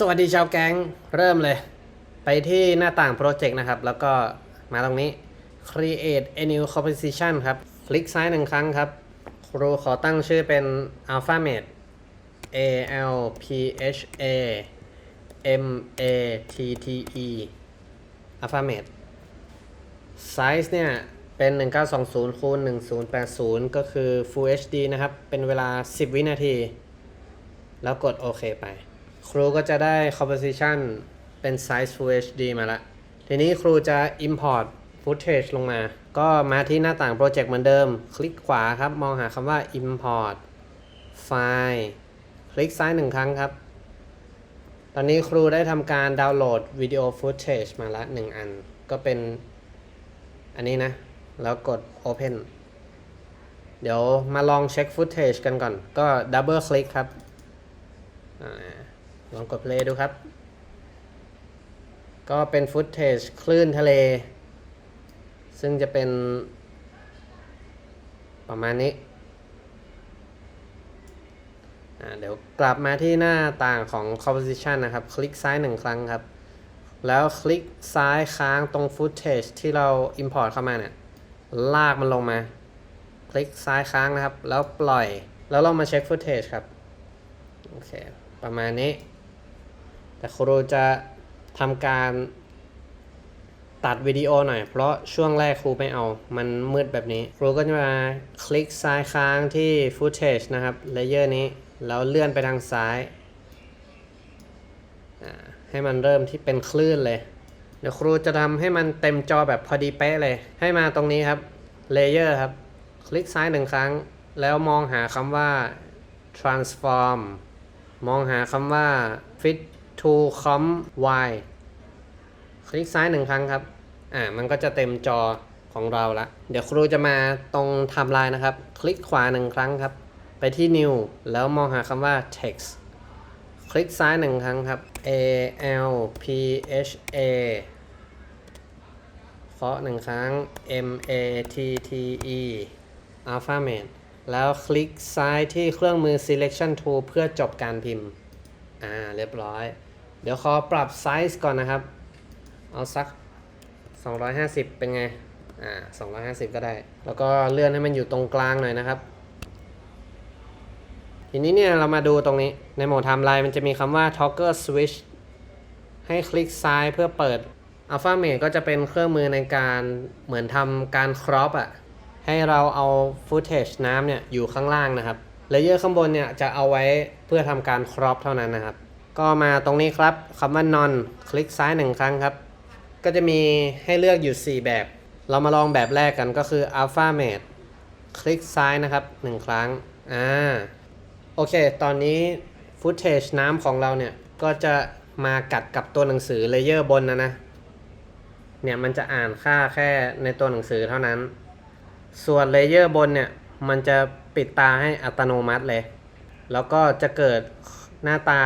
สวัสดีชาวแก๊งเริ่มเลย ไปที่หน้าต่างโปรเจกต์นะครับ แล้วก็มาตรงนี้ create a new composition ครับ คลิกซ้ายหนึ่งครั้งครับ ครูขอตั้งชื่อเป็น alphamate a l p h a m a t t e alphamate size เนี่ย เป็น 1920คูณ1080 ก็คือ Full HD นะครับ เป็นเวลา 10 วินาที แล้วกดโอเคไป ครูก็จะได้ composition เป็น size Full HD มาละ ทีนี้ครูจะ import footage ลงมา ก็มาที่หน้าต่างโปรเจกต์เหมือนเดิม คลิกขวาครับ มองหาคำว่า import file คลิกซ้ายหนึ่งครั้งครับ ตอนนี้ครูได้ทำการดาวน์โหลดวิดีโอ footage มาละหนึ่งอัน ก็เป็นอันนี้นะ แล้วกด open เดี๋ยวมาลองเช็ค footage กันก่อน ก็ double click ครับอา ลองกด play ดูครับ ก็เป็นฟุตเทจคลื่นทะเล ซึ่งจะเป็น ประมาณนี้ เดี๋ยวกลับมาที่หน้าต่างของ composition นะครับ คลิกซ้ายหนึ่งครั้งครับ แล้วคลิกซ้ายค้างตรง footage ที่เรา import เข้ามาเนี่ย ลากมันลงมา คลิกซ้ายค้างนะครับ แล้วปล่อย แล้วลองมาเช็ค footage ครับ โอเค ประมาณนี้ แต่ครูจะทำการตัดวิดีโอหน่อย เพราะช่วงแรกครูไม่เอา มันมืดแบบนี้ ครูก็จะมาคลิกซ้ายค้างที่ footage นะครับ เลเยอร์นี้ แล้วเลื่อนไปทางซ้าย ให้มันเริ่มที่เป็นคลื่นเลย เดี๋ยวครูจะทำให้มันเต็มจอแบบพอดีเป๊ะเลย ให้มาตรงนี้ครับ เลเยอร์ครับ คลิกซ้ายหนึ่งครั้ง แล้วมองหาคำว่า transform มองหาคำว่า fit to com y คลิกซ้ายหนึ่งครั้งครับ อ่า มันก็จะเต็มจอของเราละ เดี๋ยวครูจะมาตรงไทม์ไลน์นะครับ คลิกขวาหนึ่งครั้งครับ ไปที่ new แล้วมองหาคำว่า text คลิกซ้ายหนึ่งครั้งครับ a l p h a เคาะหนึ่งครั้ง m a t t e Alpha m a t แล้วคลิกซ้ายที่เครื่องมือ selection tool เพื่อจบการพิมพ์ อ่า เรียบร้อย เดี๋ยวขอปรับไซส์ก่อนนะครับ เอาสัก 250 เป็นไง อ่า 250 ก็ได้ แล้วก็เลื่อนให้มันอยู่ตรงกลางหน่อยนะครับ ทีนี้เนี่ยเรามาดูตรงนี้ ในโหมดไทม์ไลน์มันจะมีคำว่า toggle switch ให้คลิกซ้ายเพื่อเปิด Alpha Mate ก็จะเป็นเครื่องมือในการเหมือนทำการ crop อะให้เราเอา footage น้ำเนี่ยอยู่ข้างล่างนะครับเลเยอร์ข้างบนเนี่ยจะเอาไว้เพื่อทำการ crop เท่านั้นนะครับ ก็มาตรงนี้ครับคำว่า non คลิกซ้ายหนึ่งครั้งครับ ก็จะมีให้เลือกอยู่ 4 แบบ เรามาลองแบบแรกกันก็คือ alpha mate คลิกซ้ายนะครับ 1 ครั้งอ่าโอเค ตอนนี้ footage น้ำของเราเนี่ย ก็จะมากัดกับตัวหนังสือเลเยอร์บนนะนะ เนี่ยมันจะอ่านค่าแค่ในตัวหนังสือเท่านั้น ส่วนเลเยอร์บนเนี่ย มันจะปิดตาให้อัตโนมัติเลย แล้วก็จะเกิดหน้าตา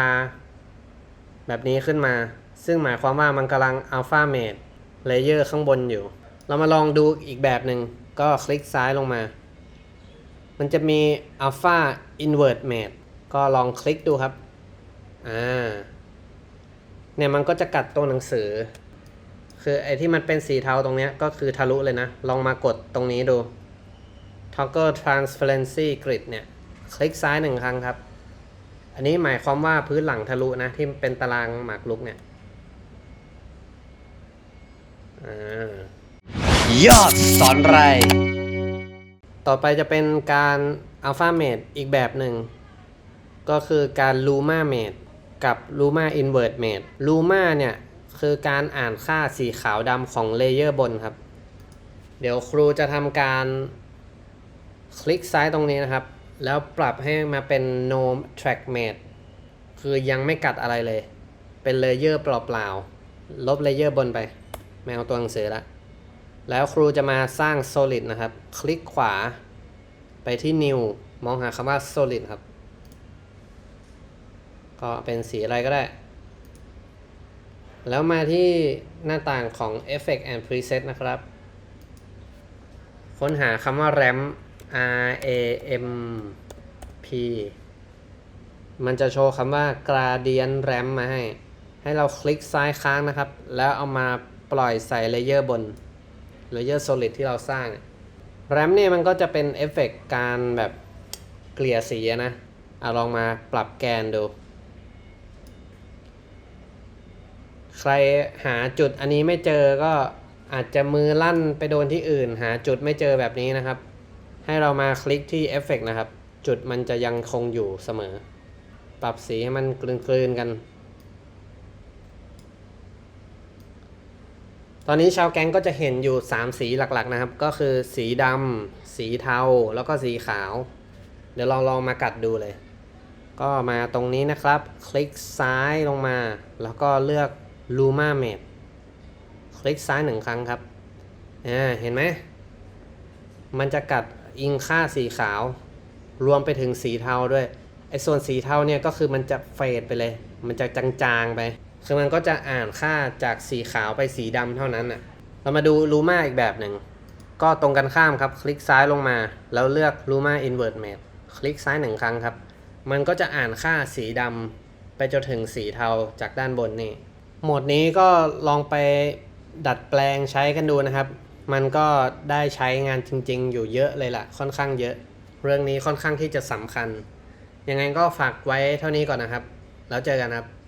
แบบนี้ขึ้นมา ซึ่งหมายความว่ามันกำลังอัลฟาเมดเลเยอร์ข้างบนอยู่ เรามาลองดูอีกแบบหนึ่งก็คลิกซ้ายลงมา มันจะมีอัลฟาอินเวอร์ m a ก็ลองคลิกดูครับ อ่า เนี่ยมันก็จะกัดตัวหนังสือ คือไอ้ที่มันเป็นสีเทาตรงเนี้ยก็คือทะลุเลยนะ ลองมากดตรงนี้ดู toggle transparency grid เนี่ย คลิกซ้ายหนึ่งครั้งครับ อันนี้หมายความว่าพื้นหลังทะลุนะ ที่เป็นตารางหมากรุกเนี่ยอ่ายอดสอนไร ต่อไปจะเป็นการ Alpha Mate อีกแบบหนึ่ง ก็คือการ Luma Mate กับ Luma Invert Mate Luma เนี่ยคือการอ่านค่าสีขาวดำของเลเยอร์บนครับ เดี๋ยวครูจะทำการคลิกซ้ายตรงนี้นะครับ แล้วปรับให้มาเป็น no track mate คือยังไม่กัดอะไรเลย เป็นเลเยอร์เปล่าๆ ลบเลเยอร์บนไป ไม่เอาตัวหนังสือละ แล้วครูจะมาสร้าง solid นะครับ คลิกขวา ไปที่ new มองหาคำว่า solid ครับ ก็เป็นสีอะไรก็ได้ แล้วมาที่หน้าต่างของ Effect and Preset นะครับ ค้นหาคำว่า ramp R A M P มันจะโชว์คำว่า gradient ramp มาให้ ให้เราคลิกซ้ายค้างนะครับ แล้วเอามาปล่อยใส่เลเยอร์บน เลเยอร์ solid ที่เราสร้าง ramp เนี่ยมันก็จะเป็นเอฟเฟกต์การแบบเกลี่ยสีนะเอาลองมาปรับแกนดู ใครหาจุดอันนี้ไม่เจอก็อาจจะมือลั่นไปโดนที่อื่น หาจุดไม่เจอแบบนี้นะครับ ให้เรามาคลิกที่เอฟเฟกนะครับ จุดมันจะยังคงอยู่เสมอ ปรับสีให้มันกลืนๆกัน ตอนนี้ชาวแก๊งก็จะเห็นอยู่ 3 สีหลักๆนะครับ ก็คือสีดำสีเทา แล้วก็สีขาว เดี๋ยวลองลองมากัดดูเลย ก็มาตรงนี้นะครับ คลิกซ้ายลงมา แล้วก็เลือก Luma Mate คลิกซ้ายหนึ่งครั้งครับ อ่า เห็นไหม มันจะกัด อิงค่าสีขาว รวมไปถึงสีเทาด้วยไอ้ส่วนสีเทาเนี่ยก็คือมันจะเฟดไปเลย มันจะจางๆไป คือมันก็จะอ่านค่าจากสีขาวไปสีดำเท่านั้นอะ เรามาดู Luma อีกแบบหนึ่ง ก็ตรงกันข้ามครับ คลิกซ้ายลงมา แล้วเลือก Luma Invert Mate คลิกซ้ายหนึ่งครั้งครับ มันก็จะอ่านค่าสีดำไปจนถึงสีเทาจากด้านบนนี่ โหมดนี้ก็ลองไปดัดแปลงใช้กันดูนะครับ มันก็ได้ใช้งานจริง ๆ อยู่เยอะเลยล่ะ ค่อนข้างเยอะ เรื่องนี้ค่อนข้างที่จะสำคัญ ยังไงก็ฝากไว้เท่านี้ก่อนนะครับ แล้วเจอกันครับ